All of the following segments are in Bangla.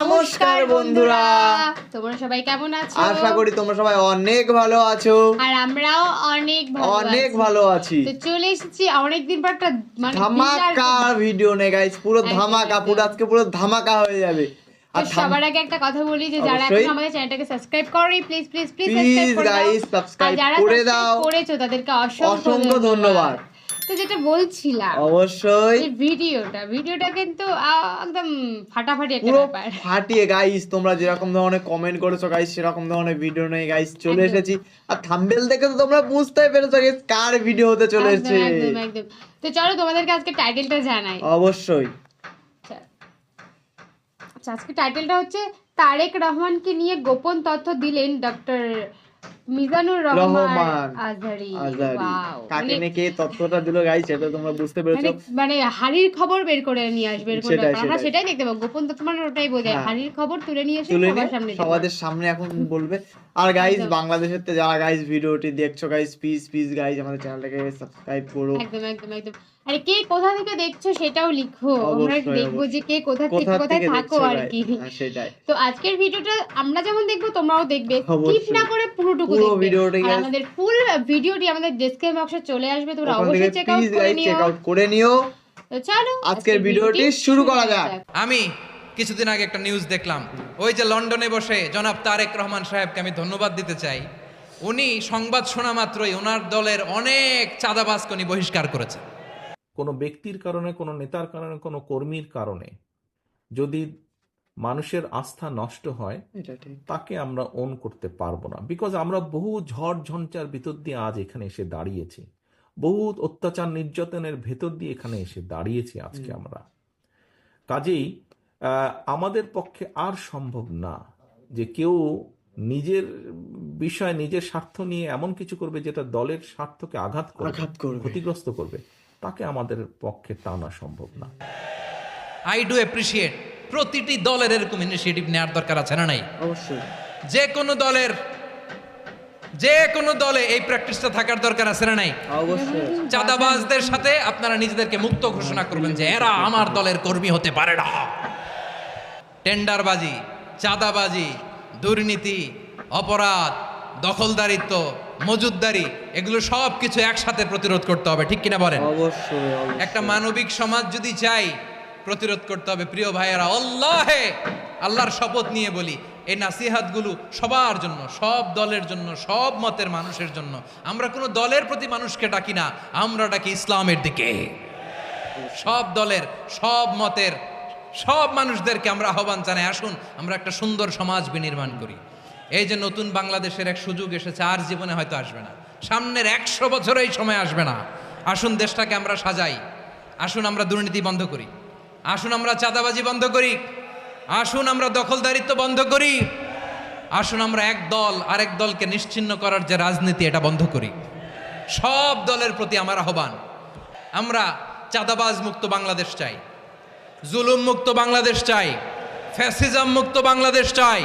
নমস্কার বন্ধুরা। তোমরা সবাই কেমন আছো? আশা করি তোমরা সবাই অনেক ভালো আছো। আর আমরাও অনেক ভালো অনেক ভালো আছি। তো চলে এসেছি অনেকদিন পর একটা মানে ধামাকা ভিডিও নে গাইস পুরো ধামাকা পুরো আজকে পুরো ধামাকা হয়ে যাবে। আর সবার আগে একটা কথা বলি যে যারা এখন আমাদের চ্যানেলটাকে সাবস্ক্রাইব করনি প্লিজ প্লিজ প্লিজ সাবস্ক্রাইব করে দাও। করেছ তাদেরকে অসংখ্য ধন্যবাদ। তো যেটা বলছিলাম অবশ্যই। ভিডিওটা ভিডিওটা কিন্তু একদম ফাটাফাটি একটা ব্যাপার। ফাটিয়ে গাইস তোমরা যেরকম ধরনের কমেন্ট করেছ গাইস সেরকম ধরনের ভিডিও নেই গাইস চলে এসেছি। আর থাম্বেল দেখে তো তোমরা বুঝতেই পেরেছ গাইস কার ভিডিও হতে চলে এসেছে। একদম একদম। তো চলো তোমাদেরকে আজকে টাইটেলটা জানাই। অবশ্যই। আচ্ছা আচ্ছা, আজকে টাইটেলটা হচ্ছে তারেক রহমানকে নিয়ে গোপন তথ্য দিলেন ডক্টর মিজানুর রহমান রহমান। আজহারি কাকে মানে তথ্যটা দিল গাইস সেটা তোমরা বুঝতে মানে পেরেছ? মানে হাড়ির খবর বের করে নিয়ে আসবে সেটাই, ব্যাপার। আমরা সেটাই। সেটাই দেখতে পাবো। গোপন তথ্য মানে ওটাই বোঝায়। হ্যাঁ। হাড়ির খবর তুলে নিয়ে এসে তুলে সবার সামনে সবাদের সামনে এখন বলবে। আর গাইস বাংলাদেশের যারা গাইস ভিডিওটি দেখছ গাইস প্লিজ প্লিজ গাইস আমাদের চ্যানেলটাকে সাবস্ক্রাইব করো। একদম একদম একদম। আরে কে কোথা থেকে দেখছ সেটাও লিখো। আমরা দেখব যে কে কোথা থেকে কোথায় থাকো আর কি। হ্যাঁ, তো আজকের ভিডিওটা আমরা যেমন দেখব তোমরাও দেখবে। স্কিপ না করে পুরোটুকু পুরো দেখবে। ভিডিওটা আর আমাদের ফুল ভিডিওটি আমাদের ডেসক্রিপশন বক্সে চলে আসবে তোমরা অবশ্যই চেক আউট করে নিও। চেক আউট করে নিও। তো চলো আজকের ভিডিওটি শুরু করা যাক। আমি কিছুদিন আগে একটা নিউজ দেখলাম। ওই যে লন্ডনে বসে জনাব তারেক রহমান সাহেবকে আমি ধন্যবাদ দিতে চাই। উনি সংবাদ শোনা মাত্রই ওনার দলের অনেক চাঁদাবাজকে উনি বহিষ্কার করেছে কোনো ব্যক্তির কারণে কোনো নেতার কারণে কোনো কর্মীর কারণে যদি মানুষের আস্থা নষ্ট হয় তাকে আমরা ওন করতে পারব না। বিকজ আমরা বহু ঝড় ঝঞ্চার ভিতর দিয়ে আজ এখানে এসে দাঁড়িয়েছি। বহু অত্যাচার নির্যাতনের ভেতর দিয়ে এখানে এসে দাঁড়িয়েছি আজকে আমরা। কাজেই আহ, আমাদের পক্ষে আর সম্ভব না যে কেউ নিজের বিষয় নিজের স্বার্থ নিয়ে এমন কিছু করবে যেটা দলের স্বার্থকে আঘাত আঘাত করবে। ক্ষতিগ্রস্ত করবে। তাকে আমাদের পক্ষে টানা সম্ভব না। আই ডু অ্যাপ্রিসিয়েট প্রতিটি দলের এরকম ইনিশিয়েটিভ নেওয়ার দরকার আছে না নাই? অবশ্যই। যে কোনো দলের যে কোনো দলে এই প্র্যাকটিসটা থাকার দরকার আছে না নাই? অবশ্যই। চাঁদাবাজদের সাথে আপনারা নিজেদেরকে মুক্ত ঘোষণা করবেন যে এরা আমার দলের কর্মী হতে পারে না। টেন্ডারবাজি চাঁদাবাজি দুর্নীতি অপরাধ দখলদারিত্ব মজুদদারি এগুলো সব কিছু একসাথে প্রতিরোধ করতে হবে ঠিক কিনা বলেন? অবশ্যই। একটা মানবিক সমাজ যদি চাই প্রতিরোধ করতে হবে প্রিয় ভাইয়েরা আল্লাহে! আল্লাহর শপথ নিয়ে বলি এই নাসিহাতগুলো সবার জন্য সব দলের জন্য সব মতের মানুষের জন্য। আমরা কোনো দলের প্রতি মানুষকে ডাকি না আমরা ডাকি ইসলামের দিকে। সব দলের সব মতের সব মানুষদেরকে আমরা আহ্বান জানাই আসুন আমরা একটা সুন্দর সমাজ বিনির্মাণ করি। এই যে নতুন বাংলাদেশের এক সুযোগ এসেছে, আর জীবনে হয়তো আসবে না। সামনের একশো বছর এই সময় আসবে না। আসুন দেশটাকে আমরা সাজাই। আসুন আমরা দুর্নীতি বন্ধ করি। আসুন আমরা চাঁদাবাজি বন্ধ করি। আসুন আমরা দখলদারিত্ব বন্ধ করি। আসুন আমরা এক দল, আরেক দলকে নিশ্চিন্ন করার যে রাজনীতি, এটা বন্ধ করি। সব দলের প্রতি আমার আহ্বান, আমরা চাঁদাবাজ মুক্ত বাংলাদেশ চাই। জুলুম মুক্ত বাংলাদেশ চাই। ফ্যাসিজম মুক্ত বাংলাদেশ চাই।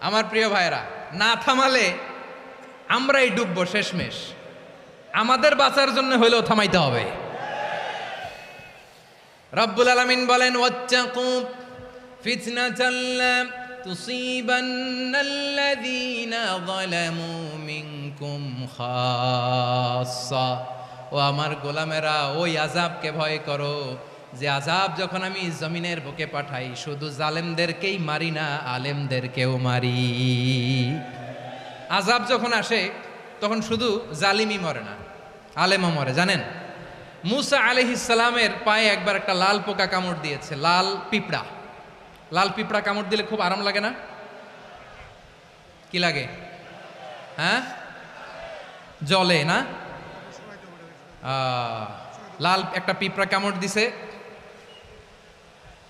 আমার প্রিয় ভাইরা না থামালে আমরাই ডুববো শেষমেশ। আমাদের বাঁচার জন্য হলেও থামাইতে হবে। রব্বুল আলামিন বলেন ও আমার গোলামেরা, ওই আজাবকে ভয় করো। যে আজাব যখন আমি জমিনের বুকে পাঠাই, শুধু জালেমদেরকেই মারি না, আলেমদেরকেও মারি। আজাব যখন আসে, তখন শুধু জালিমই মরে না, আলেমও মরে, জানেন? মুসা আলহিসালামের পায়ে একবার একটা লাল পোকা কামড় দিয়েছে, লাল পিঁপড়া। লাল পিঁপড়া কামড় দিলে খুব আরাম লাগে না? কি লাগে? হ্যাঁ? জলে না? লাল একটা পিঁপড়া কামড় দিছে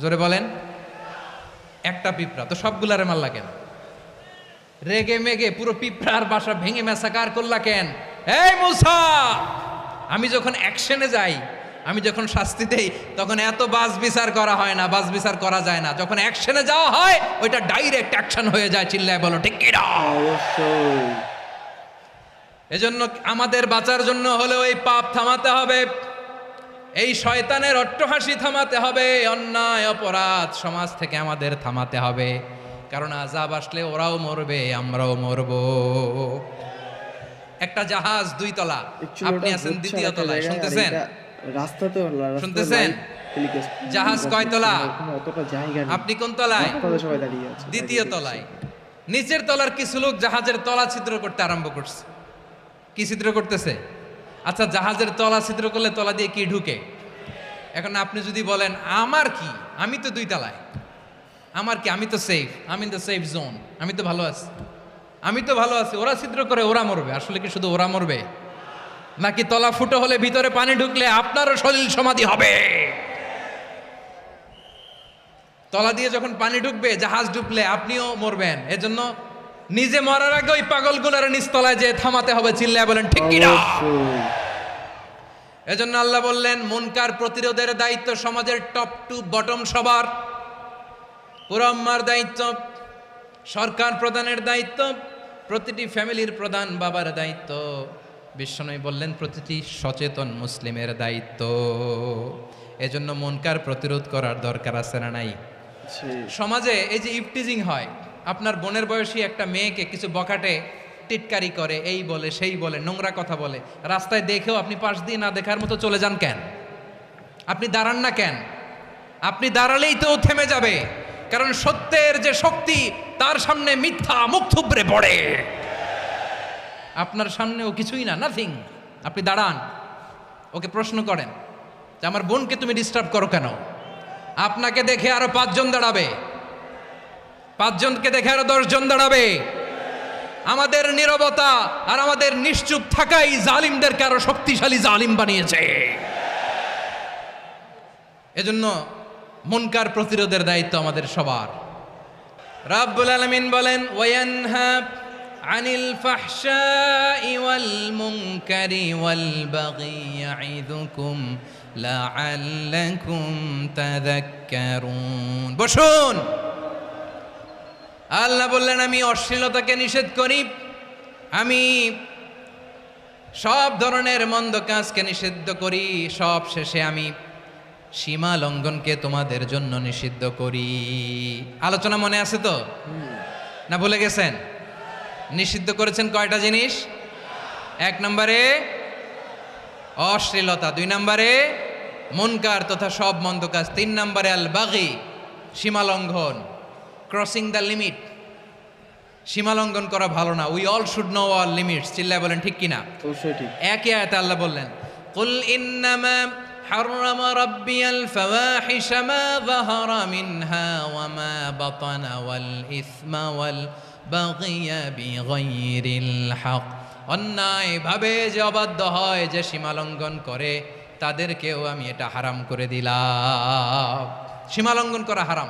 জোরে বলেন। একটা পিঁপড়া তো সবগুলারে মারলা কেন? রেগে মেগে পুরো পিঁপড়ার বাসা ভেঙে মেসাকার করলা কেন? এই মুসা! আমি যখন অ্যাকশনে যাই আমি যখন শাস্তি দেই তখন এত বাস বিচার করা হয় না বাস বিচার করা যায় না। যখন অ্যাকশনে যাওয়া হয় ওইটা ডাইরেক্ট অ্যাকশন হয়ে যায় চিল্লায় বলো ঠিক কিনা? এজন্য আমাদের বাঁচার জন্য হলেও এই পাপ থামাতে হবে। এই শয়তানের অট্টহাসি থামাতে হবে অন্যায় অপরাধ সমাজ থেকে আমাদের থামাতে হবে। কারণ আজাব আসলে ওরাও মরবে আমরাও মরব। একটা জাহাজ দুই তলা। আপনি আছেন দ্বিতীয় তলায় শুনতেছেন? শুনতেছেন? জাহাজ কয় তলা? আপনি কোন তলায়? দ্বিতীয় তলায়। নিচের তলার কিছু লোক জাহাজের তলা ছিদ্র করতে আরম্ভ করছে। কি ছিদ্র করতেছে? আচ্ছা জাহাজের তলা ছিদ্র করলে তলা দিয়ে কি ঢুকে? এখন আপনি যদি বলেন, আমার কি? আমি তো দুই তলায়। আমার কি? আমি তো সেফ আমি ইন দ্য সেফ জোন আমি তো ভালো আছি। আমি তো ভালো আছি। ওরা ছিদ্র করে, ওরা মরবে। আসলে কি শুধু ওরা মরবে? নাকি তলা ফুটো হলে ভিতরে পানি ঢুকলে আপনারও শরীর সমাধি হবে? তলা দিয়ে যখন পানি ঢুকবে, জাহাজ ডুবলে আপনিও মরবেন। এজন্য নিজে মরার আগে ওই পাগলগুলোর নিচতলায় যে থামাতে হবে চিল্লায় বলেন ঠিক কিনা? এজন্য আল্লাহ বললেন মুনকার প্রতিরোধের দায়িত্ব সমাজের টপ টু বটম সবার। পুরম্মার দায়িত্ব সরকার প্রধানের দায়িত্ব প্রতিটি ফ্যামিলির প্রধান বাবার দায়িত্ব। বিশ্বনবী বললেন প্রতিটি সচেতন মুসলিমের দায়িত্ব। এজন্য মনকার প্রতিরোধ করার দরকার আছে না নাই? সমাজে এই যে ইফটিজিং হয় আপনার বোনের বয়সী একটা মেয়েকে কিছু বকাটে টিটকারি করে, এই বলে, সেই বলে, নোংরা কথা বলে। রাস্তায় দেখেও আপনি পাশ দিয়ে না দেখার মতো চলে যান কেন? আপনি দাঁড়ান না কেন? আপনি দাঁড়ালেই তো থেমে যাবে। কারণ সত্যের যে শক্তি, তার সামনে মিথ্যা মুখ থুবড়ে পড়ে। আপনার সামনে ও কিছুই না নাথিং আপনি দাঁড়ান। ওকে প্রশ্ন করেন যে, আমার বোনকে তুমি ডিস্টার্ব করো কেন? আপনাকে দেখে আরও পাঁচজন দাঁড়াবে। পাঁচজনকে দেখে আরও দশজন দাঁড়াবে। আমাদের নীরবতা আর আমাদের নিশ্চুপ থাকাই জালিমদেরকে আরও শক্তিশালী জালিম বানিয়েছে। এজন্য মনকার প্রতিরোধের দায়িত্ব আমাদের সবার। রাব্বুল আলামিন বলেন, ওয়ানহা আনিল ফাহশাই ওয়াল মুনকারি ওয়াল বাগি ইয়াইদুকুম লাআল্লাকুম তাযাক্কারুন। বসুন! আল্লাহ বললেন, আমি অশ্লীলতাকে নিষেধ করি। আমি সব ধরনের মন্দ কাজকে নিষিদ্ধ করি। সব শেষে আমি সীমা লঙ্ঘনকে তোমাদের জন্য নিষিদ্ধ করি। আলোচনা মনে আছে তো? না ভুলে গেছেন? নিষিদ্ধ করেছেন কয়টা জিনিস? এক নম্বরে অশ্লীলতা, দুই নম্বরে মুনকার তথা সব মন্দ কাজ, তিন নম্বরে আল বাগি সীমা লঙ্ঘন। ক্রসিং দ্য লিমিট সীমা লঙ্ঘন করা ভালো না we all should know all limits চিল্লায় বলেন ঠিক কিনা অবশ্যই ঠিক একই আয়াতে আল্লাহ বললেন কুল ইন্নামা حرم ربي الفواحش ما ظهر منها وما بطن والإثم والبغي بغير الحق অন্যায় ভাবে যে অবাধ্য হয় যে সীমা লঙ্ঘন করে তাদেরকেও আমি এটা হারাম করে দিলাম সীমা লঙ্ঘন করা হারাম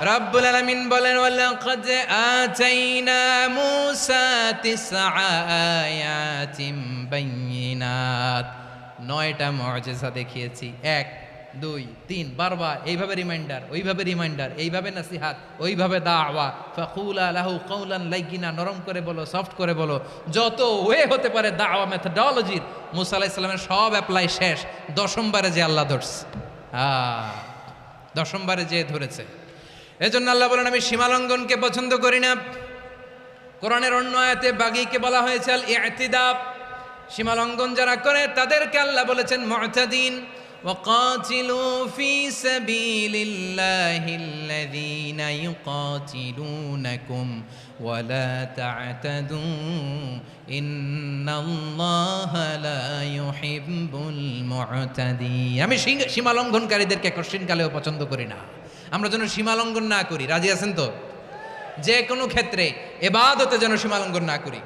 রাব্বুল আলামিন বলেন, ওয়ালাকাদ আতাইনা মূসা তিসআ নয়টা মুআজিজা দেখিয়েছি। এক, দুই, তিন, বারবার। এইভাবে রিমাইন্ডার ওইভাবে রিমাইন্ডার এইভাবে নাসিহাত, ওইভাবে দাওয়া। ফাকুলা লাহু কওলান লাইগিনা, নরম করে বলো, সফট করে বলো। যত ওয়ে হতে পারে দাওয়া মেথডোলজির মুসা আলাইহিস সালামের সব অ্যাপ্লাই শেষ। দশমবারে যে আল্লাহ ধরছে। দশমবারে যে ধরেছে। এজন্য আল্লাহ বলেন, আমি সীমালঙ্ঘনকে পছন্দ করি না। কোরআনের অন্য আয়াতে বাগিকে বলা হয়েছে, আল ইয়াতিদাব সীমালঙ্ঘন যারা করে, তাদেরকে আল্লাহ বলেছেন মহতাদিন وقاتلوا في سبيل الله الذين يقاتلونكم ولا تعتدوا إن الله لا يحب المعتدين আমি সীমালঙ্ঘনকারীদেরকে কঠিনকালেও পছন্দ করি না। আমরা যেন সীমালঙ্ঘন না করি। রাজি আছেন তো? যে কোনো ক্ষেত্রে এবাদতে যেন সীমালঙ্ঘন না করি।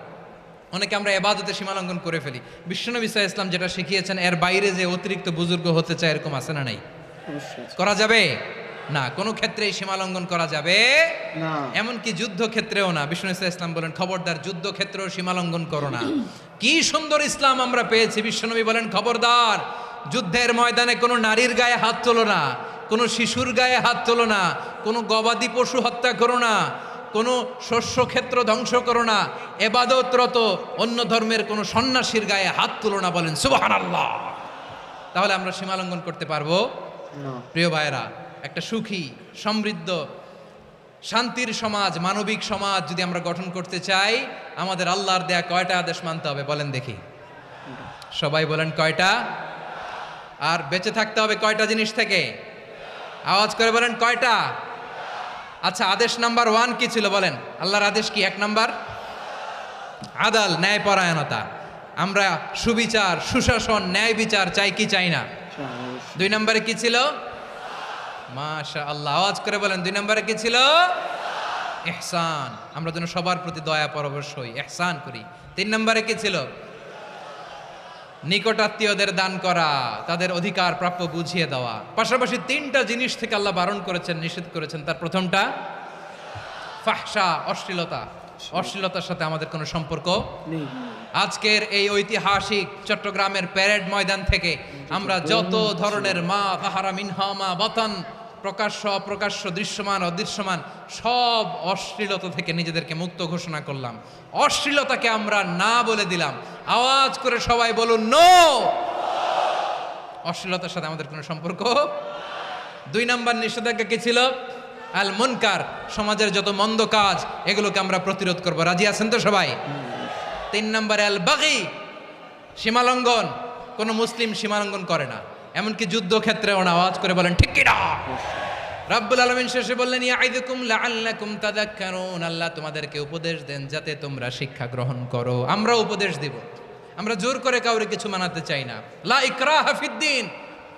অনেকে আমরা এবাদতে সীমালঙ্ঘন করে ফেলি। বিশ্বনবী আলাইহি ইসলাম যেটা শিখিয়েছেন এর বাইরে যে অতিরিক্ত বুজুর্গ হতে চায় এরকম আছে না নাই? করা যাবে? না কোনো ক্ষেত্রেই সীমালঙ্ঘন করা যাবে? না। এমনকি যুদ্ধ ক্ষেত্রেও না বিষ্ণু ইসলাম ইসলাম বলেন খবরদার যুদ্ধ ক্ষেত্রেও সীমালঙ্ঘন করো না। কি সুন্দর ইসলাম আমরা পেয়েছি বিশ্বনবী বলেন খবরদার যুদ্ধের ময়দানে কোনো নারীর গায়ে হাত তোলো না কোনো শিশুর গায়ে হাত তোলো না কোনো গবাদি পশু হত্যা করো না কোনো শস্য ক্ষেত্র ধ্বংস করো না এবাদতরত অন্য ধর্মের কোনো সন্ন্যাসীর গায়ে হাত তোলো না বলেন সুবাহান আল্লাহ তাহলে আমরা সীমালঙ্ঘন করতে পারব? প্রিয় ভাইরা একটা সুখী সমৃদ্ধ শান্তির সমাজ মানবিক সমাজ যদি আমরা গঠন করতে চাই আমাদের আল্লাহর দেয়া কয়টা আদেশ মানতে হবে বলেন দেখি। সবাই বলেন কয়টা? আর বেঁচে থাকতে হবে কয়টা জিনিস থেকে? আওয়াজ করে বলেন, কয়টা? আচ্ছা আদেশ নাম্বার ওয়ান কি ছিল বলেন? আল্লাহর আদেশ কি? এক নাম্বার? আদাল, ন্যায়পরায়ণতা। আমরা সুবিচার, সুশাসন, ন্যায় বিচার চাই কি চাই না? দুই নম্বরে কি ছিল? মাশা আল্লাহ আওয়াজ করে বলেন, দুই নম্বরে কি ছিল? ইহসান। আমরা যেন সবার প্রতি দয়া পরবশ হই, ইহসান করি। তিন নম্বরে কি ছিল? নিকটাত্মীয়দের দান করা তাদের অধিকার প্রাপ্য বুঝিয়ে দেওয়া। পাশাপাশি তিনটা জিনিস থেকে আল্লাহ বারণ করেছেন নিষেধ করেছেন। তার প্রথমটা ফাহসা অশ্লীলতা। অশ্লীলতার সাথে আমাদের কোনো সম্পর্ক নেই। আজকের এই ঐতিহাসিক চট্টগ্রামের প্যারেড ময়দান থেকে আমরা যত ধরনের মা তাহারা মিনহা মা বতন প্রকাশ্য, অপ্রকাশ্য, দৃশ্যমান, অদৃশ্যমান, সব অশ্লীলতা থেকে নিজেদেরকে মুক্ত ঘোষণা করলাম। অশ্লীলতাকে আমরা না বলে দিলাম। আওয়াজ করে সবাই বলুন, নো! অশ্লীলতার সাথে আমাদের কোনো সম্পর্ক? দুই নম্বর নিষেধাজ্ঞা কি ছিল? আল মুনকার, সমাজের যত মন্দ কাজ, এগুলোকে আমরা প্রতিরোধ করব। রাজি আছেন তো সবাই? তিন নম্বরে আল বাগি, সীমালঙ্ঘন। কোনো মুসলিম সীমালঙ্ঘন করে না। এমনকি যুদ্ধক্ষেত্রে ওনা আওয়াজ করে বলেন, ঠিক কিনা? রাব্বুল আলামিন শেষে বললেন ইয়াইদুকুম লাআল্লাকুম তাযাক্কারুন। আল্লাহ তোমাদেরকে উপদেশ দেন, যাতে তোমরা শিক্ষা গ্রহণ করো। আমরা উপদেশ দিব। আমরা জোর করে কাউরে কিছু মানাতে চাই না। লা ইকরাহা ফিদ্দিন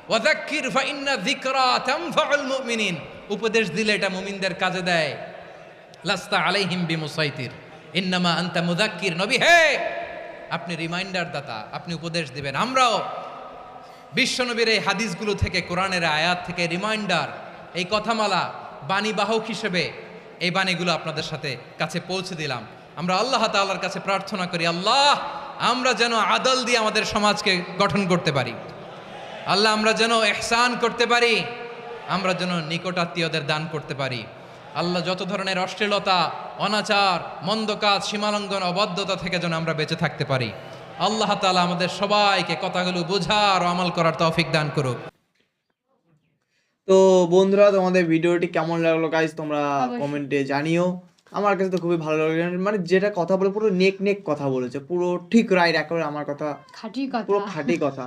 ওয়াযাক্কির ফাইন্না যিকরা তানফাউল মুমিনিন। উপদেশ দিলে এটা মুমিনদের কাজে দেয়। লাস্তা আলাইহিম বিমুসাইতির। ইন্নামা আনতা মুদাক্কির নবী, হে! আপনি রিমাইন্ডার দাতা, আপনি উপদেশ দিবেন। আমরাও বিশ্বনবীর এই হাদিসগুলো থেকে, কোরআনের আয়াত থেকে রিমাইন্ডার এই কথামালা বাণী বাহক হিসেবে এই বাণীগুলো আপনাদের সাথে কাছে পৌঁছে দিলাম। আমরা আল্লাহ তাআলার কাছে প্রার্থনা করি, আল্লাহ, আমরা যেন আদল দিয়ে আমাদের সমাজকে গঠন করতে পারি। আল্লাহ, আমরা যেন এহসান করতে পারি, আমরা যেন নিকটাত্মীয়দের দান করতে পারি। আল্লাহ, যত ধরনের অশ্লীলতা, অনাচার, মন্দ কাজ, সীমালঙ্ঘন অবদ্ধতা থেকে যেন আমরা বেঁচে থাকতে পারি। আল্লাহ তালা আমাদের সবাইকে কথাগুলো বোঝার ও আমল করার তৌফিক দান করুক। তো বন্ধুরা তোমাদের ভিডিওটি কেমন লাগল গাইজ তোমরা কমেন্টে জানিও। আমার কাছে তো খুবই ভালো লাগে মানে যেটা কথা বলে পুরো নেক নেক কথা বলেছে। পুরো ঠিক রায় একেবারে আমার কথা। খাঁটি পুরো খাটি খাঁটি কথা।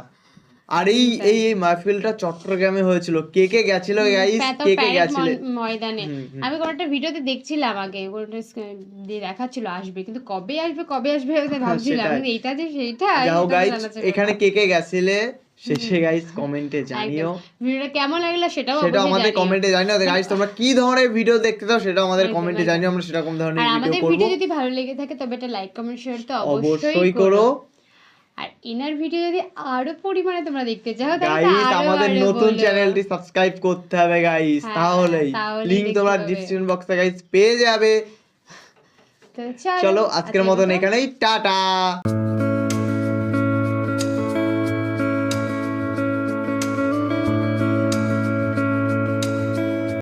আর এই এই এই মাহফিলটা চট্টগ্রামে হয়েছিল। কে কে গেছিল গাইস কে কে গেছিল? ময়দানে। আমি কোনো একটা ভিডিওতে দেখছিলাম আগে দেখাচ্ছিল আসবে। কিন্তু কবে আসবে কবে আসবে আমি ভাবছিলাম। এইটা যে সেইটা যাও গাইস এখানে কে কে গেছিলে শেষে গাইস কমেন্টে জানিও। ভিডিওটা কেমন লাগল সেটাও সেটা আমাদের। কমেন্টে জানিও। গাইস তোমরা কি ধরনের ভিডিও দেখতে চাও সেটা আমাদের কমেন্টে জানিও। আমরা সেরকম ধরনের আর ভিডিও আমাদের ভিডিও যদি ভালো লেগে থাকে তবে এটা লাইক কমেন্ট শেয়ার তো অবশ্যই করো। আর এনার ভিডিও যদি আরও পরিমাণে তোমরা দেখতে চাও তাহলে গাইস আমাদের নতুন। চ্যানেলটি সাবস্ক্রাইব করতে হবে গাইস হ্যাঁ, তাহলেই লিংক তোমরা ডেসক্রিপশন ডিসক্রিপশন বক্সে গাইস পেয়ে যাবে। চলো আজকের মতন এখানেই টাটা!